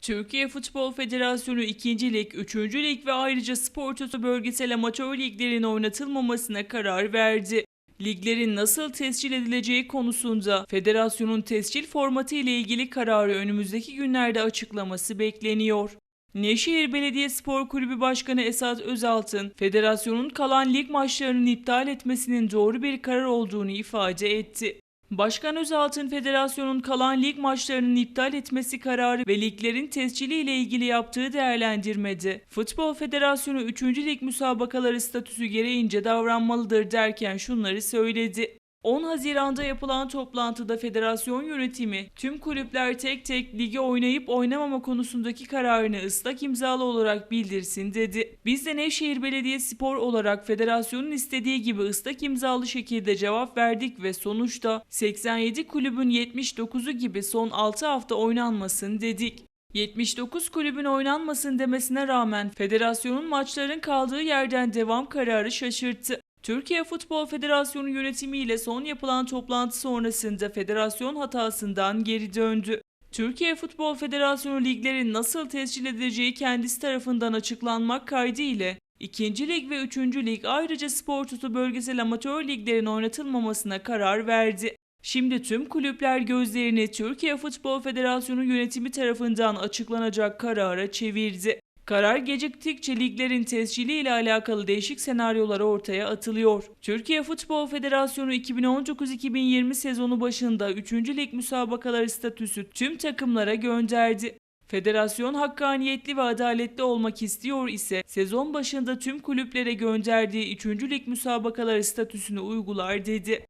Türkiye Futbol Federasyonu 2. Lig, 3. Lig ve ayrıca spor toto bölgesel amatör liglerin oynatılmamasına karar verdi. Liglerin nasıl tescil edileceği konusunda federasyonun tescil formatı ile ilgili kararı önümüzdeki günlerde açıklaması bekleniyor. Nevşehir Belediye Spor Kulübü Başkanı Esat Özaltın, federasyonun kalan lig maçlarının iptal etmesinin doğru bir karar olduğunu ifade etti. Başkan Özaltın federasyonun kalan lig maçlarının iptal etmesi kararı ve liglerin tescili ile ilgili yaptığı değerlendirmede Futbol Federasyonu 3. lig müsabakaları statüsü gereğince davranmalıdır derken şunları söyledi. 10 Haziran'da yapılan toplantıda federasyon yönetimi tüm kulüpler tek tek lige oynayıp oynamama konusundaki kararını ıslak imzalı olarak bildirsin dedi. Biz de Nevşehir Belediye Spor olarak federasyonun istediği gibi ıslak imzalı şekilde cevap verdik ve sonuçta 87 kulübün 79'u gibi son 6 hafta oynanmasın dedik. 79 kulübün oynanmasın demesine rağmen federasyonun maçların kaldığı yerden devam kararı şaşırttı. Türkiye Futbol Federasyonu yönetimiyle son yapılan toplantı sonrasında federasyon hatasından geri döndü. Türkiye Futbol Federasyonu liglerin nasıl tescil edileceği kendisi tarafından açıklanmak kaydı ile 2. Lig ve 3. Lig ayrıca spor tutu bölgesel amatör liglerin oynatılmamasına karar verdi. Şimdi tüm kulüpler gözlerini Türkiye Futbol Federasyonu yönetimi tarafından açıklanacak karara çevirdi. Karar geciktikçe liglerin tescili ile alakalı değişik senaryolar ortaya atılıyor. Türkiye Futbol Federasyonu 2019-2020 sezonu başında 3. lig müsabakaları statüsü tüm takımlara gönderdi. Federasyon hakkaniyetli ve adaletli olmak istiyor ise sezon başında tüm kulüplere gönderdiği 3. lig müsabakaları statüsünü uygular dedi.